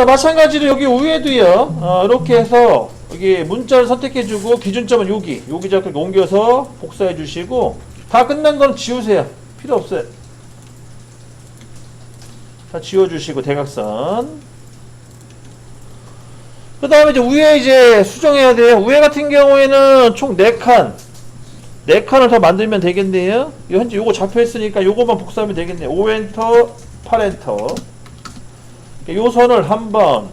자, 마찬가지로 여기 위에도요, 어, 이렇게 해서 여기 문자를 선택해주고 기준점은 여기, 여기 잡고 옮겨서 복사해 주시고 다 끝난 건 지우세요. 필요 없어요. 다 지워주시고 대각선. 그 다음에 이제 위에 이제 수정해야 돼요. 위에 같은 경우에는 총 4칸. 4칸을 더 만들면 되겠네요. 이 현재 요거 잡혀 있으니까 요거만 복사하면 되겠네요. 5엔터, 8엔터. 요 선을 한 번,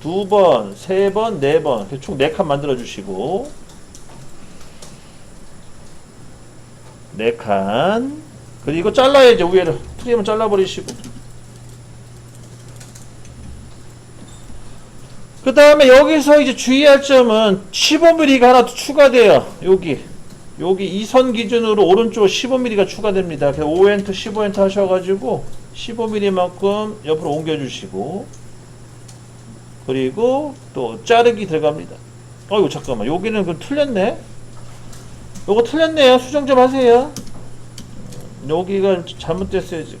두 번, 세 번, 네 번. 총 4칸 만들어 주시고. 4칸. 그리고 잘라야죠, 위에를. 트림은 잘라버리시고. 그 다음에 여기서 이제 주의할 점은 15mm가 하나 더 추가돼요. 여기. 여기 이 선 기준으로 오른쪽 15mm가 추가됩니다. 그래서 5엔터, 15엔터 하셔가지고 15mm만큼 옆으로 옮겨주시고 그리고 또 자르기 들어갑니다. 어이구 잠깐만 여기는 그 틀렸네. 요거 틀렸네요. 수정 좀 하세요. 여기가 잘못됐어요 지금.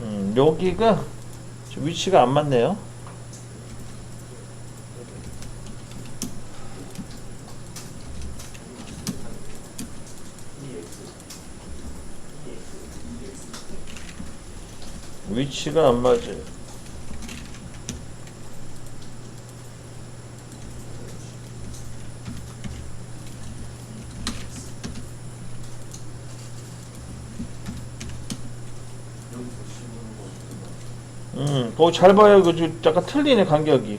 음, 여기가 위치가 안 맞네요. 위치가 안 맞아요. 음, 거기 잘 봐요. 그좀 약간 틀리네 간격이.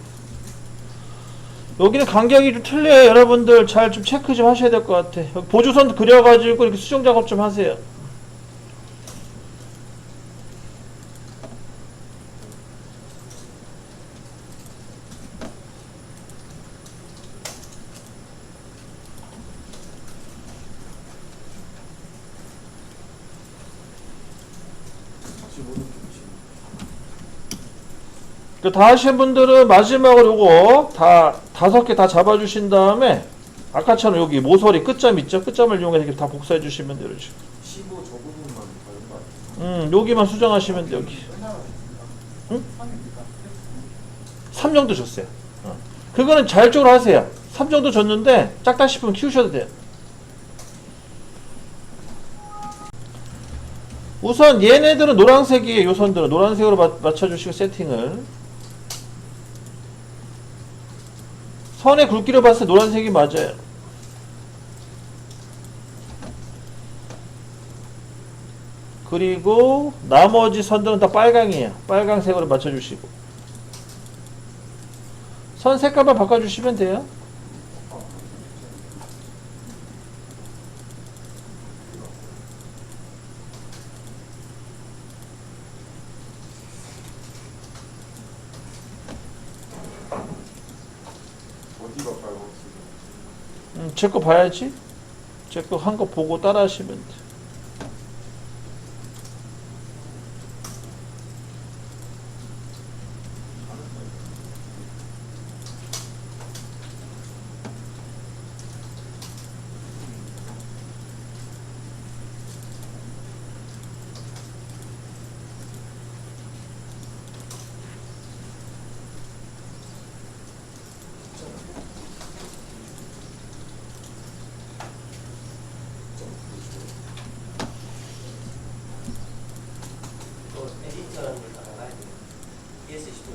여기는 간격이 좀 틀려요. 여러분들 잘 좀 체크 좀 하셔야 될 것 같아. 보조선 그려가지고 이렇게 수정 작업 좀 하세요. 그 다 하신 분들은 마지막으로 요거 다 다섯 개 다 잡아주신 다음에 아까처럼 여기 모서리 끝점 있죠? 끝점을 이용해서 이렇게 다 복사해 주시면 돼요. 이렇게. 15저 부분만 다른 거 아니에요? 음, 여기만 수정하시면 돼 여기. 응? 3 정도 줬어요. 어. 그거는 자율적으로 하세요. 3 정도 줬는데 작다 싶으면 키우셔도 돼요. 우선 얘네들은 노란색이에요. 요 선들은 노란색으로 마- 맞춰주시고 세팅을. 선의 굵기를 봤을 때 노란색이 맞아요. 그리고 나머지 선들은 다 빨강이에요. 빨강색으로 맞춰주시고. 선 색깔만 바꿔주시면 돼요. 어디가 빨간색? 음, 제 거 봐야지. 제 거 한 거 보고 따라 하시면 돼. 또 에디터라는 걸 알아야 돼요. ESC도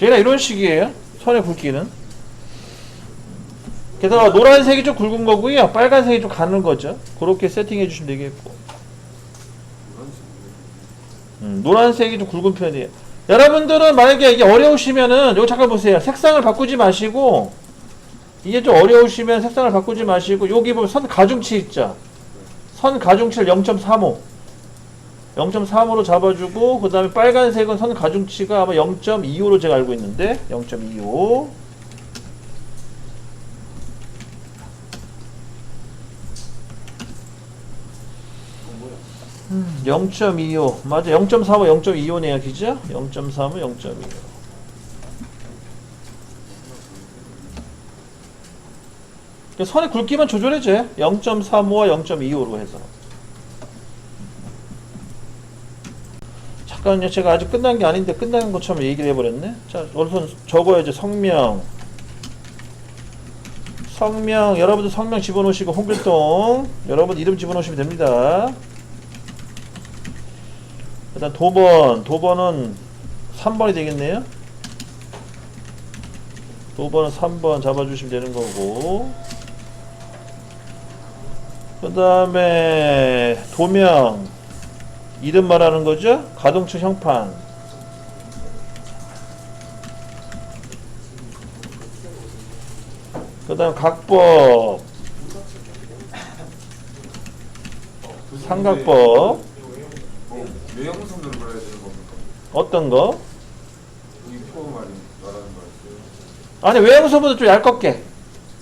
얘가 이런 식이에요. 선의 굵기는. 게다가 노란색이 좀 굵은 거고요. 빨간색이 좀 가는 거죠. 그렇게 세팅해 주시면 되겠고. 음, 노란색이 좀 굵은 편이에요. 여러분들은 만약에 이게 어려우시면은 이거 잠깐 보세요. 색상을 바꾸지 마시고 이게 좀 어려우시면 색상을 바꾸지 마시고 여기 보면 선 가중치 있죠. 선 가중치를 0.35 0.3으로 잡아주고 그 다음에 빨간색은 선 가중치가 아마 0.25로 제가 알고 있는데 0.25 0.25 맞아 0.45 0.25네요 기죠? 0.35 0.25그 선의 굵기만 조절해줘요. 0.35와 0.25로 해서 잠깐만요. 제가 아직 끝난 게 아닌데 끝난 것처럼 얘기를 해버렸네. 자, 우선 적어야죠. 성명. 성명. 여러분들 성명 집어넣으시고 홍길동. 여러분 이름 집어넣으시면 됩니다. 일단 도번. 도번은 3번이 되겠네요. 도번은 3번 잡아주시면 되는 거고. 그 다음에 도명. 이름 말하는 거죠? 가동층 형판. 그 다음 각법, 삼각법, 어? 어떤 거? 아니, 외형선보다 좀 얇게.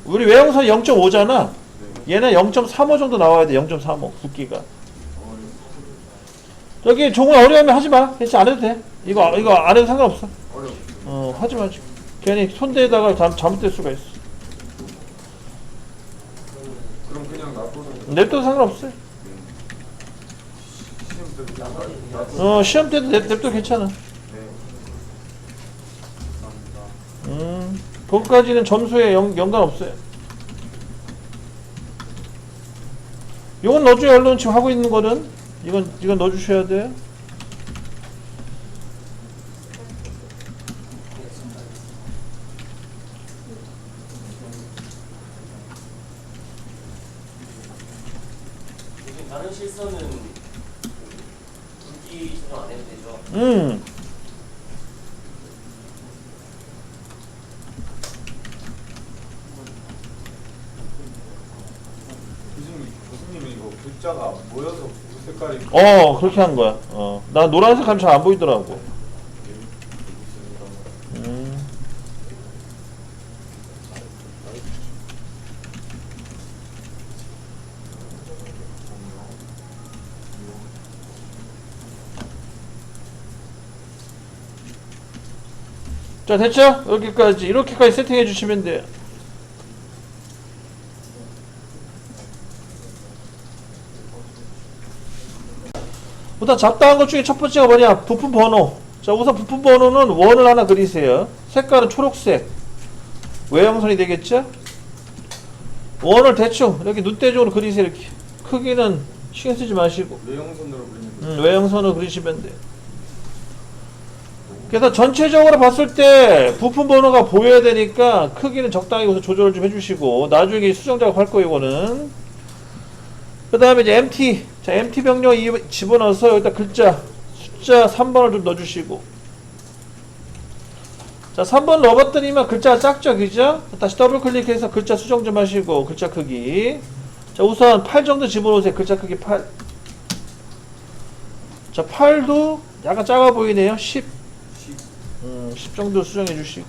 우리 외형선 0.5잖아. 네. 얘는 0.35 정도 나와야 돼, 0.35, 굵기가. 어, 저기 종은 어려우면 하지 마. 괜찮아, 안 해도 돼. 이거, 이거 안 해도 상관없어. 어, 하지 마. 괜히 손대다가 잘- 잘못될 수가 있어. 그럼 그냥 놔둬도 냅둬도 상관없어요. 시험 때 놔둬. 어, 시험 때도 냅, 냅둬도 괜찮아. 네. 감사합니다. 음, 그것까지는 점수에 연, 연관 없어요. 이건 넣어줘야 언론 지금 하고 있는 거는 이건 이건 넣어주셔야 돼요. 다른 실서는 굵기 조정 안 해도 되죠. 음, 교수님, 교수님은 이거 글자가 모여서 그 색깔이 어 그렇게 한 거야. 어, 나 노란색 하면 잘 안 보이더라고. 음, 자 됐죠? 여기까지 이렇게까지 세팅해 주시면 돼요. 일단 잡다한 것 중에 첫 번째가 뭐냐? 부품 번호. 자, 우선 부품 번호는 원을 하나 그리세요. 색깔은 초록색. 외형선이 되겠죠? 원을 대충 이렇게 눈대중으로 그리세요. 이렇게. 크기는 신경 쓰지 마시고 외형선으로 그리는 거. 음, 외형선으로 그리시면 돼요. 그래서 전체적으로 봤을 때 부품 번호가 보여야 되니까 크기는 적당히 우선 조절을 좀 해주시고 나중에 수정 작업 할 거예요 이거는 그 다음에 이제 MT 자 MT 병력 이- 집어넣어서 여기다 글자 숫자 3번을 좀 넣어주시고 자 3번 넣어봤더니만 글자가 작죠 그죠? 다시 더블 클릭해서 글자 수정 좀 하시고 글자 크기 자 우선 8 정도 집어넣으세요 글자 크기 8 자, 8도 약간 작아 보이네요. 10. 음, 10 정도 수정해 주시고.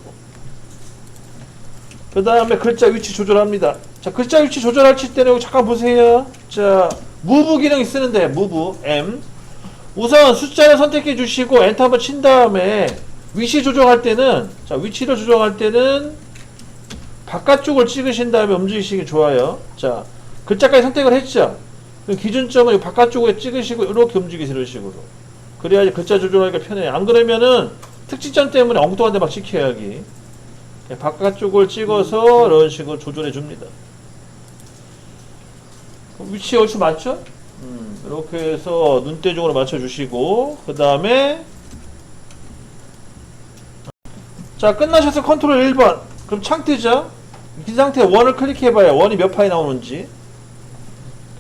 그 다음에 글자 위치 조절합니다. 자, 글자 위치 조절할 때는 잠깐 보세요. 자, 무브 기능이 쓰는데, 무브, M. 우선 숫자를 선택해 주시고, 엔터 한번 친 다음에, 위치 조정할 때는, 자, 위치를 조정할 때는, 바깥쪽을 찍으신 다음에 움직이시기 좋아요. 자, 글자까지 선택을 했죠? 그럼 기준점을 이 바깥쪽에 찍으시고 이렇게 이런 식으로 그래야지 글자 조절하기가 편해요 안 그러면은 특징점 때문에 엉뚱한 데 막 찍혀요 여기 그냥 바깥쪽을 찍어서 이런 식으로 조절해 줍니다 위치 여기서 맞죠? 음, 이렇게 해서 눈대중으로 맞춰 주시고 그 다음에 자 끝나셔서 컨트롤 1번 그럼 창 뜨죠? 이 상태에 원을 클릭해봐요 원이 몇 파이 나오는지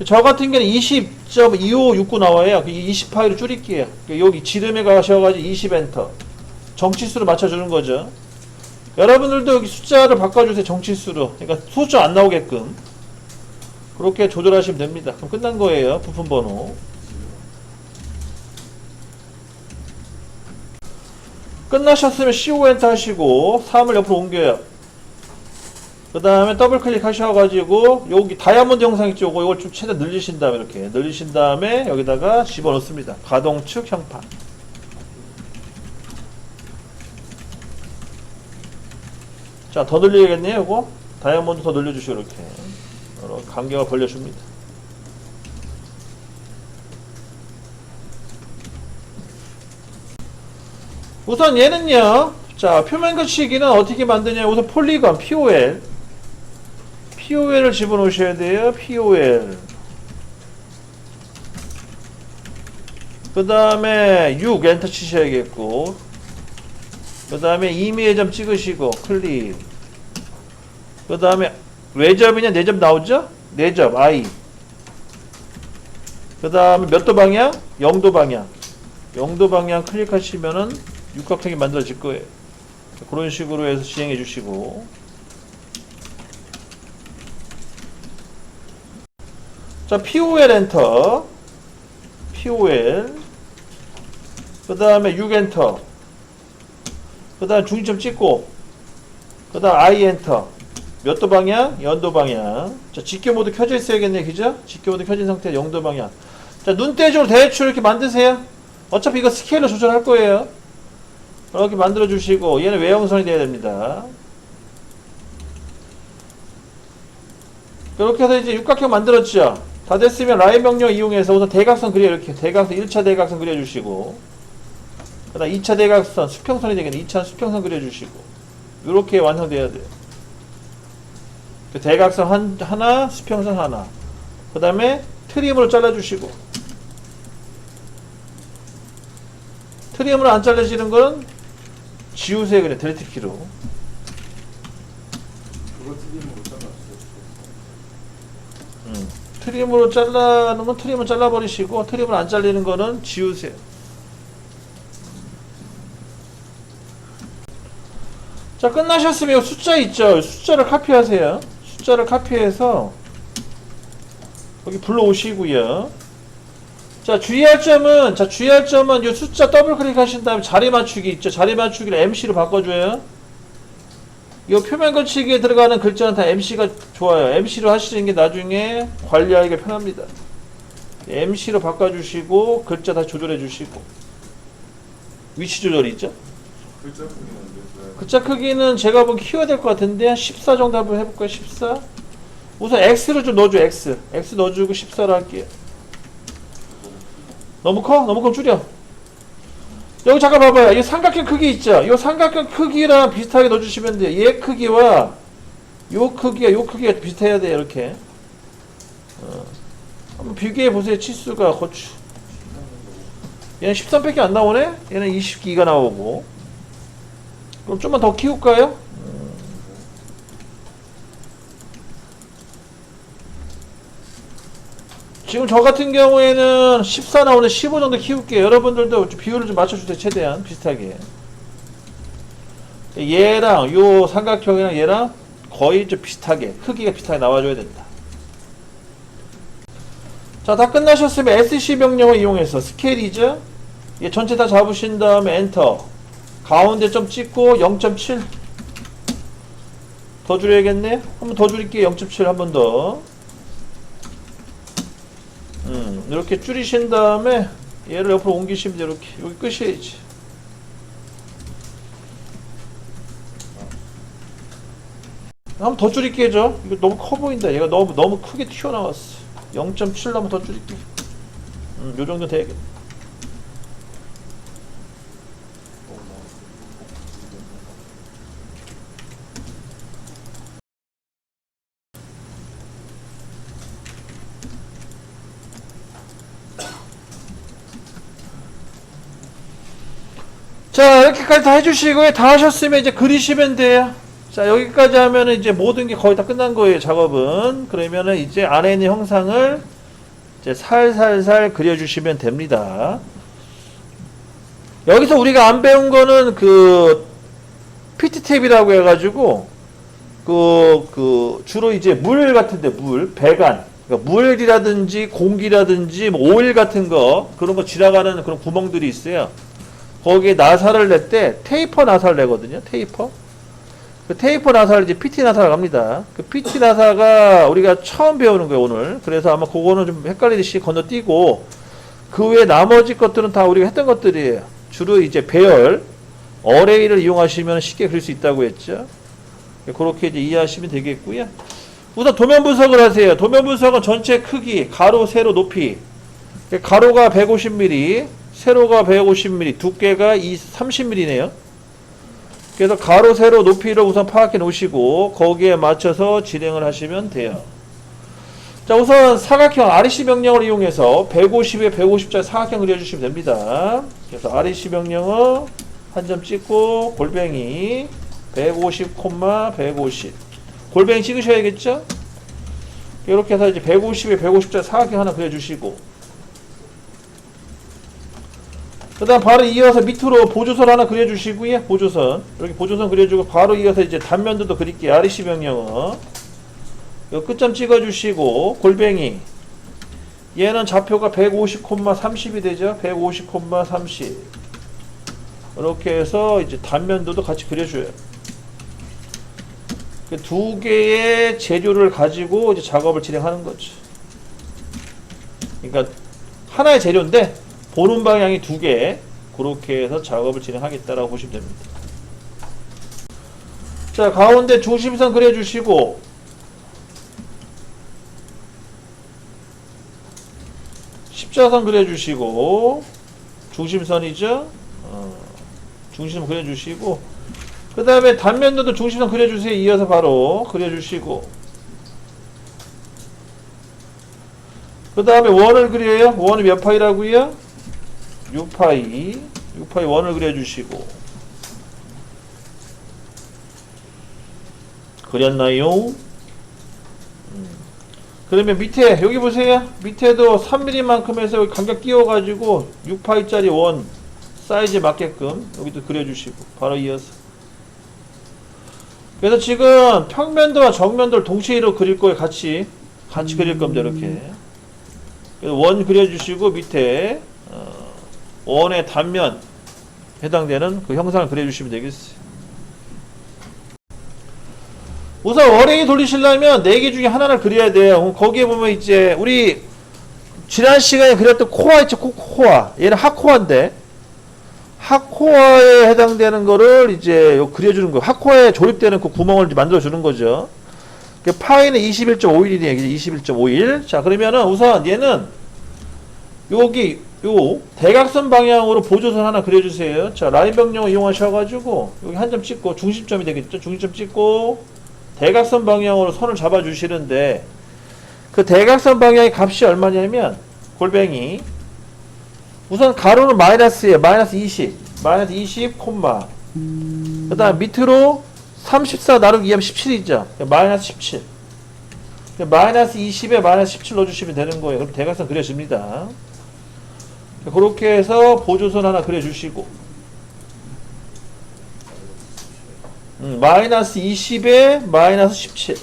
저 같은 경우는 20.2569 나와요. 20파이로 줄일게요. 그 여기 지름에 가셔가지고 20 엔터. 정치수로 맞춰주는 거죠. 여러분들도 여기 숫자를 바꿔주세요. 정치수로. 그러니까 숫자 안 나오게끔. 그렇게 조절하시면 됩니다. 그럼 끝난 거예요. 부품 번호. 끝나셨으면 CO 엔터 하시고 3을 옆으로 옮겨요. 그 다음에 더블 클릭 하셔가지고 여기 다이아몬드 영상 있죠? 이걸 좀 최대한 늘리신 다음에 이렇게 늘리신 다음에 여기다가 집어넣습니다. 가동 측 형판. 자, 더 늘려야겠네요, 요거. 다이아몬드 더 늘려주시고, 이렇게. 이렇게 간격을 벌려줍니다. 우선 얘는요. 자, 표면 거치기는 어떻게 만드냐? 우선 폴리건 POL. POL을 집어넣으셔야 돼요. POL. 그 다음에 6 엔터 치셔야겠고. 그 다음에 이미의 점 찍으시고 클릭. 그 다음에 외접이냐 내접 나오죠? 내접 I. 그 다음에 몇 도 방향? 0도 방향. 0도 방향 클릭하시면은 육각형이 만들어질 거예요. 그런 식으로 해서 진행해 주시고. 자, POL 엔터. POL. 그 다음에 6 엔터. 그 다음 중점 찍고. 그 다음 I 엔터. 몇 도 방향? 연도 방향. 자, 직교 모드 켜져 있어야겠네. 그죠? 직교 모드 켜진 상태 0도 방향. 자, 눈대중으로 대충 이렇게 만드세요. 어차피 이거 스케일로 조절할 거예요. 이렇게 만들어 주시고 얘는 외형선이 돼야 됩니다. 이렇게 해서 이제 육각형 만들었죠. 다 됐으면 라인 명령 이용해서 우선 대각선 그려 이렇게 대각선 1차 대각선 그려 주시고 그 다음 2차 대각선 수평선이 되겠네. 2차 수평선 그려 주시고 이렇게 완성돼야 돼요. 그 대각선 한, 하나, 수평선 하나. 그 다음에 트림으로 잘라 주시고 트림으로 안 잘라지는 거는 지우세요 그냥 델트 키로. 음. 트림으로 잘라놓으면 트림을 잘라버리시고 트림을 안 잘리는 거는 지우세요 자 끝나셨으면 이 숫자 있죠 숫자를 카피하세요 숫자를 카피해서 여기 불러오시고요. 자 주의할 점은 자 주의할 점은 이 숫자 더블 클릭하신 다음에 자리 맞추기 있죠. 자리 맞추기를 MC로 바꿔줘요. 이 표면 거치기에 들어가는 글자는 다 MC가 좋아요. MC로 하시는 게 나중에 관리하기가 편합니다. MC로 바꿔주시고 글자 다 조절해 주시고. 위치 조절이 있죠 글자 크기는 몇 글자 크기는 제가 보기 키워야 될 것 같은데 한 14 정도 한번 해볼까요? 14 우선 X를 좀 넣어줘 X. X 넣어주고 14로 할게요. 너무 커? 너무 커 줄여. 여기 잠깐 봐봐요. 이 삼각형 크기 있죠? 이 삼각형 크기랑 비슷하게 넣어주시면 돼요. 얘 크기와 요 크기가 요 크기가 비슷해야 돼요 이렇게. 어. 한번 비교해 보세요 치수가. 고추. 얘는 13밖에 안 나오네? 얘는 22가 나오고 그럼 좀만 더 키울까요? 지금 저 같은 경우에는 14 나오는데 15 정도 키울게요. 여러분들도 좀 비율을 좀 맞춰주세요. 최대한 비슷하게. 얘랑 요 삼각형이랑 얘랑 거의 좀 비슷하게 크기가 비슷하게 나와줘야 된다. 자, 다 끝나셨으면 SC 명령을 이용해서 스케일이죠. 얘 전체 다 잡으신 다음에 엔터. 가운데 좀 찍고 0.7. 더 줄여야겠네. 한번 더 줄일게요. 0.7 한 번 더. 음, 이렇게 줄이신 다음에 얘를 옆으로 옮기시면. 이렇게 여기 끝이야지. 한번 더 줄일게요. 저. 이거 너무 커 보인다. 얘가 너무 너무 크게 튀어나왔어. 0.7로 한번 더 줄일게. 음, 요 정도 되겠네. 자 이렇게까지 다 해주시고 다 하셨으면 이제 그리시면 돼요. 자 여기까지 하면은 이제 모든 게 거의 다 끝난 거예요 작업은. 그러면은 이제 안에 있는 형상을 이제 살살살 그려주시면 됩니다. 여기서 우리가 안 배운 거는 그 PT 탭이라고 해가지고 그, 그 주로 이제 물 같은데 물 배관. 그러니까 물이라든지 공기라든지 뭐 오일 같은 거 그런 거 지나가는 그런 구멍들이 있어요 거기에 나사를 낼 때 테이퍼 나사를 내거든요. 테이퍼. 그 테이퍼 나사를 이제 PT 나사를 갑니다. 그 PT 나사가 우리가 처음 배우는 거예요, 오늘. 그래서 아마 그거는 좀 헷갈리듯이 건너뛰고 그 외에 나머지 것들은 다 우리가 했던 것들이에요. 주로 이제 배열, 어레이를 이용하시면 쉽게 그릴 수 있다고 했죠. 그렇게 이제 이해하시면 되겠고요. 우선 도면 분석을 하세요. 도면 분석은 전체 크기, 가로, 세로, 높이. 가로가 150mm, 세로가 150mm, 두께가 30mm네요. 그래서 가로, 세로, 높이를 우선 파악해 놓으시고 거기에 맞춰서 진행을 하시면 돼요. 자, 우선 사각형 REC 명령을 이용해서 150에 150짜리 사각형 그려주시면 됩니다. 그래서 REC 명령어 한 점 찍고 골뱅이 150, 150 골뱅이 찍으셔야겠죠? 이렇게 해서 이제 150에 150짜리 사각형 하나 그려주시고 그 다음 바로 이어서 밑으로 보조선 하나 그려주시고요. 보조선. 이렇게 보조선 그려주고 바로 이어서 이제 단면도도 그릴게요. REC 명령어. 요 끝점 찍어주시고 골뱅이. 얘는 좌표가 150,30이 되죠? 150,30 이렇게 해서 이제 단면도도 같이 그려줘요. 그두 개의 재료를 가지고 이제 작업을 진행하는 거죠. 그러니까 하나의 재료인데 보는 방향이 두 개 그렇게 해서 작업을 진행하겠다라고 보시면 됩니다. 자 가운데 중심선 그려주시고 십자선 그려주시고 중심선이죠? 어, 중심 그려주시고 그 다음에 단면도도 중심선 그려주세요. 이어서 바로 그려주시고. 그 다음에 원을 그려요? 원이 몇 파이라고요 6파이 6파이 원을 그려주시고. 그렸나요? 음. 그러면 밑에 여기 보세요. 밑에도 3mm만큼 해서 간격 띄워가지고 6파이짜리 원 사이즈에 맞게끔 여기도 그려주시고. 바로 이어서. 그래서 지금 평면도와 정면도를 동시에로 그릴 거예요 같이. 같이 그릴 겁니다 이렇게. 그래서 원 그려주시고 밑에 어, 원의 단면 해당되는 그 형상을 그려주시면 되겠어요. 우선 월행이 돌리시려면 4개 중에 하나를 그려야 돼요. 거기에 보면 이제 우리 지난 시간에 그렸던 코아 있죠? 코, 코아 얘는 하코아인데 하코아에 해당되는 거를 이제 요 그려주는 거 하코아에 조립되는 그 구멍을 만들어주는 거죠. 그 파이는 21.51이네요. 21.51자 그러면은 우선 얘는 여기 요 대각선 방향으로 보조선 하나 그려주세요. 자 라인 병력을 이용하셔가지고 여기 한 점 찍고 중심점이 되겠죠? 중심점 찍고 대각선 방향으로 선을 잡아 주시는데 그 대각선 방향의 값이 얼마냐면 골뱅이 우선 가로는 마이너스예요. 마이너스 20 마이너스 20 콤마. 그 다음 밑으로 34 나누기 2하면 17이죠? 마이너스 17 마이너스 20에 마이너스 17 넣어주시면 되는 거예요. 그럼 대각선 그려집니다 그렇게 해서 보조선 하나 그려주시고 음, 마이너스 20에 마이너스 17.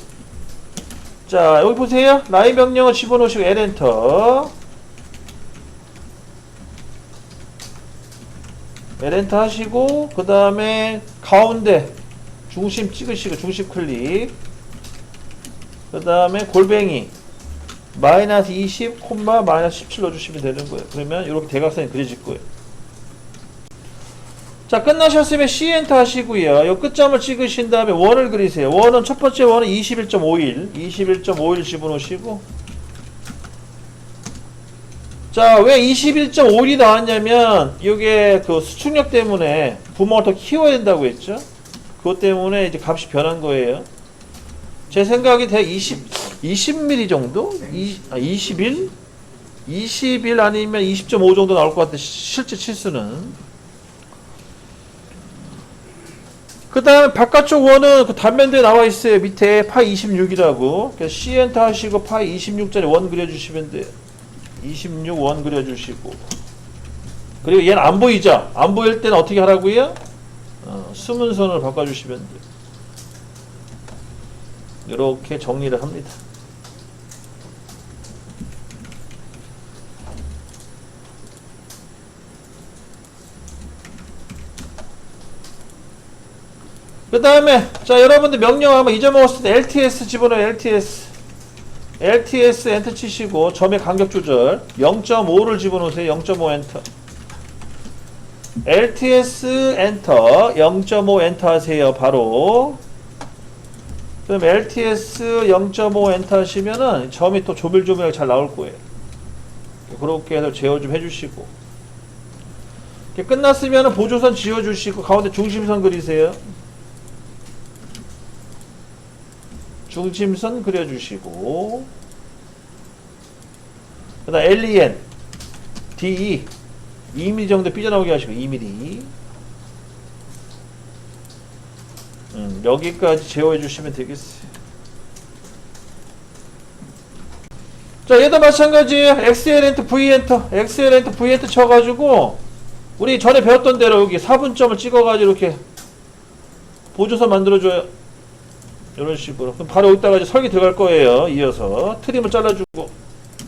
자, 여기 보세요. 라인 명령을 집어넣으시고 L 엔터. L 엔터 하시고, 그 다음에 가운데 중심 찍으시고, 중심 클릭. 그 다음에 골뱅이. 마이너스 20, 콤마 마이너스 17 넣어주시면 되는 거예요. 그러면 이렇게 대각선이 그려질 거예요. 자 끝나셨으면 C 엔터 하시고요. 요 끝점을 찍으신 다음에 원을 그리세요. 원은 첫 번째 원은 21.51 21.51 집어넣으시고 자 왜 21.51이 나왔냐면 이게 그 수축력 때문에 구멍을 더 키워야 된다고 했죠. 그것 때문에 이제 값이 변한 거예요. 제 생각이 대 20, 20mm 정도? 20, 아, 21? 21 아니면 20.5 정도 나올 것 같아 실제 치수는 그 다음에 바깥쪽 원은 그 단면대에 나와 있어요. 밑에 파이 26이라고. 그래서 C 엔터 하시고 파이 26짜리 원 그려주시면 돼요. 26 원 그려주시고. 그리고 얘는 안 보이죠? 안 보일 때는 어떻게 하라고요? 어, 숨은 선을 바꿔주시면 돼요. 이렇게 정리를 합니다. 그 다음에 자 여러분들 명령 한번 잊어먹었을 때 LTS 집어넣어요 LTS LTS 엔터 치시고 점의 간격 조절 0.5를 집어넣으세요 0.5 엔터. LTS 엔터 0.5 엔터 하세요 바로. 그럼 LTS 0.5 엔터 하시면은 점이 또 조밀조밀하게 잘 나올 거예요. 그렇게 해서 제어 좀 해주시고. 끝났으면 보조선 지워주시고 가운데 중심선 그리세요. 중심선 그려주시고 그 다음 LEN DE 2mm 정도 삐져나오게 하시고 2mm 음, 여기까지 제어해 주시면 되겠어요. 자, 얘도 마찬가지예요. XL 엔터, V 엔터, XL 엔터, V 엔터 쳐가지고 우리 전에 배웠던 대로 여기 4분점을 찍어가지고 이렇게 보조선 만들어줘요. 이런 식으로. 그럼 바로 여기다가 이제 설계 들어갈 거예요. 이어서 트림을 잘라주고